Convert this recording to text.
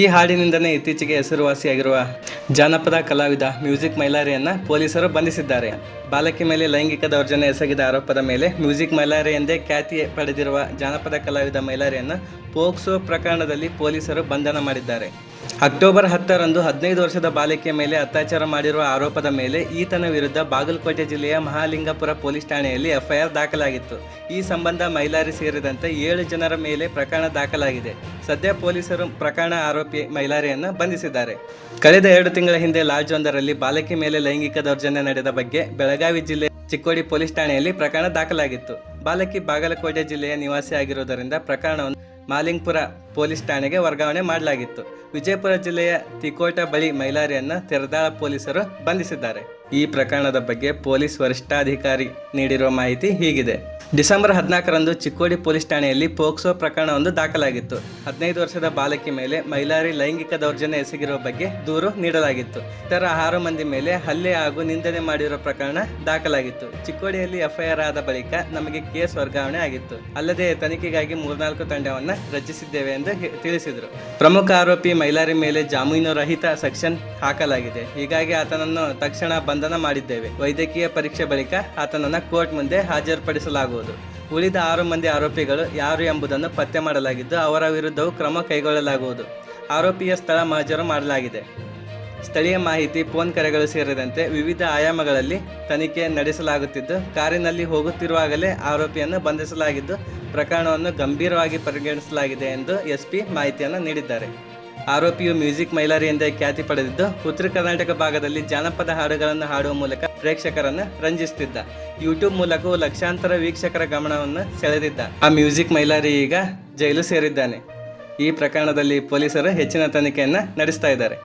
ಈ ಹಾಡಿನಿಂದನೇ ಇತ್ತೀಚೆಗೆ ಹೆಸರುವಾಸಿಯಾಗಿರುವ ಜಾನಪದ ಕಲಾವಿದ ಮ್ಯೂಸಿಕ್ ಮೈಲಾರಿಯನ್ನು ಪೊಲೀಸರು ಬಂಧಿಸಿದ್ದಾರೆ. ಬಾಲಕಿ ಮೇಲೆ ಲೈಂಗಿಕ ದೌರ್ಜನ್ಯ ಎಸಗಿದ ಆರೋಪದ ಮೇಲೆ ಮ್ಯೂಸಿಕ್ ಮೈಲಾರಿ ಎಂದೇ ಖ್ಯಾತಿ ಪಡೆದಿರುವ ಜಾನಪದ ಕಲಾವಿದ ಮೈಲಾರಿಯನ್ನ ಪೋಕ್ಸೋ ಪ್ರಕರಣದಲ್ಲಿ ಪೊಲೀಸರು ಬಂಧನ ಮಾಡಿದ್ದಾರೆ. ಅಕ್ಟೋಬರ್ ಹತ್ತರಂದು ಹದಿನೈದು ವರ್ಷದ ಬಾಲಕಿಯ ಮೇಲೆ ಅತ್ಯಾಚಾರ ಮಾಡಿರುವ ಆರೋಪದ ಮೇಲೆ ಈತನ ವಿರುದ್ಧ ಬಾಗಲಕೋಟೆ ಜಿಲ್ಲೆಯ ಮಹಾಲಿಂಗಪುರ ಪೊಲೀಸ್ ಠಾಣೆಯಲ್ಲಿ ಎಫ್ಐಆರ್ ದಾಖಲಾಗಿತ್ತು. ಈ ಸಂಬಂಧ ಮೈಲಾರಿ ಸೇರಿದಂತೆ ಏಳು ಜನರ ಮೇಲೆ ಪ್ರಕರಣ ದಾಖಲಾಗಿದೆ. ಸದ್ಯ ಪೊಲೀಸರು ಪ್ರಕರಣ ಆರೋಪಿ ಮೈಲಾರಿಯನ್ನು ಬಂಧಿಸಿದ್ದಾರೆ. ಕಳೆದ ಎರಡು ತಿಂಗಳ ಹಿಂದೆ ಲಾಡ್ಜ್ ಒಂದರಲ್ಲಿ ಬಾಲಕಿ ಮೇಲೆ ಲೈಂಗಿಕ ದೌರ್ಜನ್ಯ ನಡೆದ ಬಗ್ಗೆ ಬೆಳಗಾವಿ ಜಿಲ್ಲೆ ಚಿಕ್ಕೋಡಿ ಪೊಲೀಸ್ ಠಾಣೆಯಲ್ಲಿ ಪ್ರಕರಣ ದಾಖಲಾಗಿತ್ತು. ಬಾಲಕಿ ಬಾಗಲಕೋಟೆ ಜಿಲ್ಲೆಯ ನಿವಾಸಿ ಆಗಿರುವುದರಿಂದ ಪ್ರಕರಣವನ್ನು ಮಾಲಿಂಗ್ಪುರ ಪೊಲೀಸ್ ಠಾಣೆಗೆ ವರ್ಗಾವಣೆ ಮಾಡಲಾಗಿತ್ತು. ವಿಜಯಪುರ ಜಿಲ್ಲೆಯ ತಿಕೋಟ ಬಳಿ ಮೈಲಾರಿಯನ್ನು ತೆರದಾಳ ಪೊಲೀಸರು ಬಂಧಿಸಿದ್ದಾರೆ. ಈ ಪ್ರಕರಣದ ಬಗ್ಗೆ ಪೊಲೀಸ್ ವರಿಷ್ಠಾಧಿಕಾರಿ ನೀಡಿರುವ ಮಾಹಿತಿ ಹೀಗಿದೆ. ಡಿಸೆಂಬರ್ ಹದಿನಾಲ್ಕರಂದು ಚಿಕ್ಕೋಡಿ ಪೊಲೀಸ್ ಠಾಣೆಯಲ್ಲಿ ಪೋಕ್ಸೋ ಪ್ರಕರಣವೊಂದು ದಾಖಲಾಗಿತ್ತು. ಹದಿನೈದು ವರ್ಷದ ಬಾಲಕಿ ಮೇಲೆ ಮೈಲಾರಿ ಲೈಂಗಿಕ ದೌರ್ಜನ್ಯ ಎಸಗಿರುವ ಬಗ್ಗೆ ದೂರು ನೀಡಲಾಗಿತ್ತು. ಇತರ ಆರು ಮಂದಿ ಮೇಲೆ ಹಲ್ಲೆ ಹಾಗೂ ನಿಂದನೆ ಮಾಡಿರುವ ಪ್ರಕರಣ ದಾಖಲಾಗಿತ್ತು. ಚಿಕ್ಕೋಡಿಯಲ್ಲಿ ಎಫ್ಐಆರ್ ಆದ ಬಳಿಕ ನಮಗೆ ಕೇಸ್ ವರ್ಗಾವಣೆ ಆಗಿತ್ತು. ಅಲ್ಲದೆ ತನಿಖೆಗಾಗಿ ಮೂರ್ನಾಲ್ಕು ತಂಡವನ್ನು ರಚಿಸಿದ್ದೇವೆ ಎಂದು ತಿಳಿಸಿದರು. ಪ್ರಮುಖ ಆರೋಪಿ ಮೈಲಾರಿ ಮೇಲೆ ಜಾಮೀನು ರಹಿತ ಸೆಕ್ಷನ್ ಹಾಕಲಾಗಿದೆ. ಹೀಗಾಗಿ ಆತನನ್ನು ತಕ್ಷಣ ಬಂಧನ ಮಾಡಿದ್ದೇವೆ. ವೈದ್ಯಕೀಯ ಪರೀಕ್ಷೆ ಬಳಿಕ ಆತನನ್ನು ಕೋರ್ಟ್ ಮುಂದೆ ಹಾಜರುಪಡಿಸಲಾಗುವುದು. ಉಳಿದ ಆರು ಮಂದಿ ಆರೋಪಿಗಳು ಯಾರು ಎಂಬುದನ್ನು ಪತ್ತೆ ಮಾಡಲಾಗಿದ್ದು, ಅವರ ವಿರುದ್ಧವೂ ಕ್ರಮ ಕೈಗೊಳ್ಳಲಾಗುವುದು. ಆರೋಪಿಯ ಸ್ಥಳ ಮಾಜರು ಮಾಡಲಾಗಿದೆ. ಸ್ಥಳೀಯ ಮಾಹಿತಿ, ಫೋನ್ ಕರೆಗಳು ಸೇರಿದಂತೆ ವಿವಿಧ ಆಯಾಮಗಳಲ್ಲಿ ತನಿಖೆ ನಡೆಸಲಾಗುತ್ತಿದ್ದು, ಕಾರಿನಲ್ಲಿ ಹೋಗುತ್ತಿರುವಾಗಲೇ ಆರೋಪಿಯನ್ನು ಬಂಧಿಸಲಾಗಿದ್ದು, ಪ್ರಕರಣವನ್ನು ಗಂಭೀರವಾಗಿ ಪರಿಗಣಿಸಲಾಗಿದೆ ಎಂದು ಎಸ್ಪಿ ಮಾಹಿತಿಯನ್ನು ನೀಡಿದ್ದಾರೆ. ಆರೋಪಿಯು ಮ್ಯೂಸಿಕ್ ಮೈಲಾರಿ ಎಂದೇ ಖ್ಯಾತಿ ಪಡೆದಿದ್ದು, ಉತ್ತರ ಕರ್ನಾಟಕ ಭಾಗದಲ್ಲಿ ಜಾನಪದ ಹಾಡುಗಳನ್ನು ಹಾಡುವ ಮೂಲಕ ಪ್ರೇಕ್ಷಕರನ್ನು ರಂಜಿಸುತ್ತಿದ್ದ ಯೂಟ್ಯೂಬ್ ಮೂಲಕವೂ ಲಕ್ಷಾಂತರ ವೀಕ್ಷಕರ ಗಮನವನ್ನು ಸೆಳೆದಿದ್ದ. ಆ ಮ್ಯೂಸಿಕ್ ಮೈಲಾರಿ ಈಗ ಜೈಲು ಸೇರಿದ್ದಾನೆ. ಈ ಪ್ರಕರಣದಲ್ಲಿ ಪೊಲೀಸರು ಹೆಚ್ಚಿನ ತನಿಖೆಯನ್ನು ನಡೆಸ್ತಾ ಇದ್ದಾರೆ.